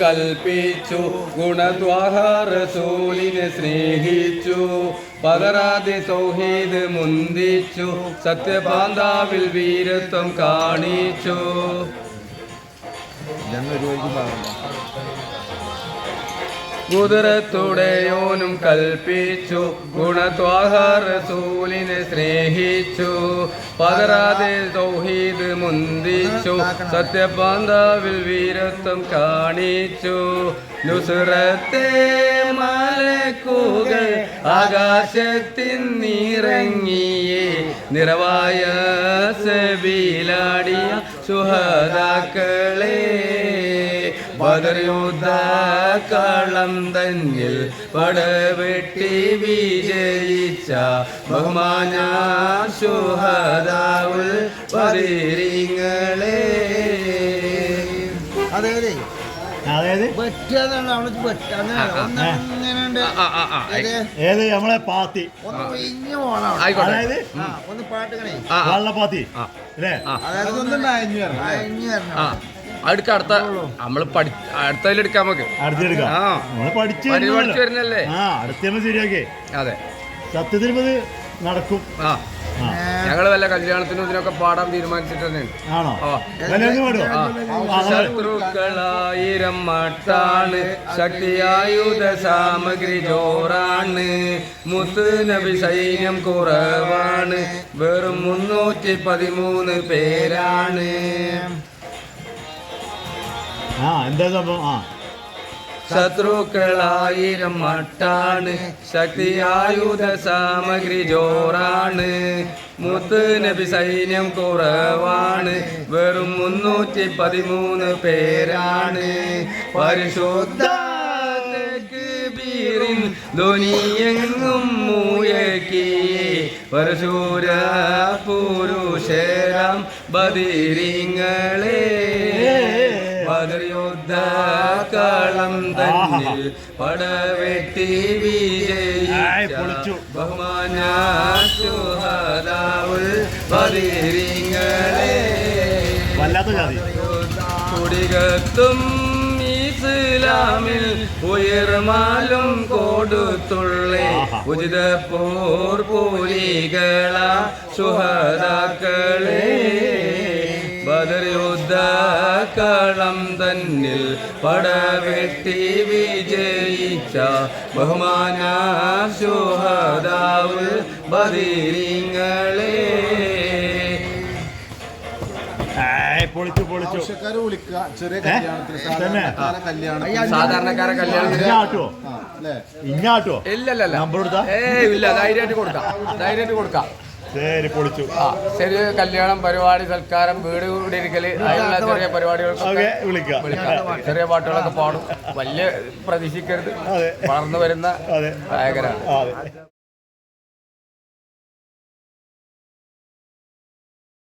കൽപ്പിച്ചു ഗുണദ്വാഹാറസൂലിനെ സ്നേഹിച്ചു പതറാതെ സൗഹീദ് മുന്തിച്ചു സത്യപാന്താവിൽ വീരത്വം കാണിച്ചു. കുതിരത്തുടയോനും കൽപ്പിച്ചു ഗുണത്വാഹാറസൂലിനെ സ്നേഹിച്ചു പതരാതെ സൗഹീദ് മുന്തിച്ചു സത്യപാന്താവിൽ വീരത്വം കാണിച്ചു. നുസുറത്തെ മലക്കുകൾ ആകാശത്തിൻ നിറങ്ങിയേ നിറവായ സബീലാടിയ സുഹതാക്കളെ കളം തന്നിൽ പടവെട്ടി വിജയിച്ച ബഹുമാന സുഹദാവുൽ അതായത്? അതായത്? ആ, ആ, ആ, ആ. ഏത്? നമ്മളെ പാത്തി. അതായത്? വള്ളപ്പാത്തി. അല്ലേ ആ. അതായത് വരണം. ആ. അടുക്ക അടുത്ത. നമ്മൾ പഠി അടുത്തതിലെടുക്കാം നമുക്ക്. അടുത്തെടുക്കാം ആ. നമ്മൾ പഠിച്ചു പഠി- വരുന്നതല്ലേ? പഠിച്ചു വരുന്നല്ലേ ആ അടുത്ത ശരിയാക്കേ അതെ. സത്യത്തിൽ നടക്കും. ആ. ആ. ഞങ്ങൾ വല്ല കല്യാണത്തിനും ഇതിനൊക്കെ പാടാൻ തീരുമാനിച്ചിട്ട് തന്നെയാണ് ആണോ? ആ. വിലയൊന്നും പാടുവോ? ആ. ആ, അതെ. ശത്രുക്കളായിരം മട്ടാണ്. ശക്തിയായുധ സാമഗ്രി ജോറാണ് മുത്ത് നബി സൈന്യം കുറവാണ്. വെറും മുന്നൂറ്റി പതിമൂന്ന് പേരാണ്. ആ എന്താ സംഭവം? ആ. ശത്രുക്കളായിരം മട്ടാണ് ശക്തിയായുധ സാമഗ്രി ജോറാണ്. മുത്ത് നബി സൈന്യം കുറവാണ് വെറും മുന്നൂറ്റി പതിമൂന്ന് പേരാണ്. പരിശുദ്ധ ധ്വനിയെങ്ങും മൂയക്കി പരശൂര പുരുഷരാം ബദിരിങ്ങളെ കളം തന്നിൽ പടവെട്ടി വിജയിച്ച. ബഹുമാന സുഹദാവുൽ ബദിരിങ്ങളെ കുടികത്തും ഇസ്ലാമിൽ ഉയർമാലും കൊടുത്തുള്ളേ. ഉചിത പോർ പോലികള സുഹദാക്കളെ കളം തന്നിൽ പടവെട്ടി വിജയിച്ച ബഹുമാന സുഹദാവ് ബദിരിങ്ങളെ പൊളിച്ചു പൊളിച്ചു. ആവശ്യക്കാരെ വിളിക്കുക. ചെറിയ കല്യാണത്തിന് തന്നെ? സാധാരണക്കാരെ കല്യാണത്തിന്. കല്യാണത്തിന് ഇഞ്ഞാട്ടോ ഇല്ലല്ല നമ്പർ കൊടുത്താ? ഏയ് ഇല്ല. ധൈര്യമായിട്ട് കൊടുക്കാം. ധൈര്യമായിട്ട് കൊടുക്കാം. ശരി പൊളിച്ചു. ആ ശരി കല്യാണം പരിപാടി സൽക്കാരം വീട് കൂടി ഇരിക്കൽ അതിനുള്ള ചെറിയ പരിപാടികൾക്കൊക്കെ വിളിക്കാം. ചെറിയ പാട്ടുകളൊക്കെ പാടും. വലിയ പ്രതീക്ഷിക്കരുത്. വളർന്നു വരുന്ന ഗായകരാണ്.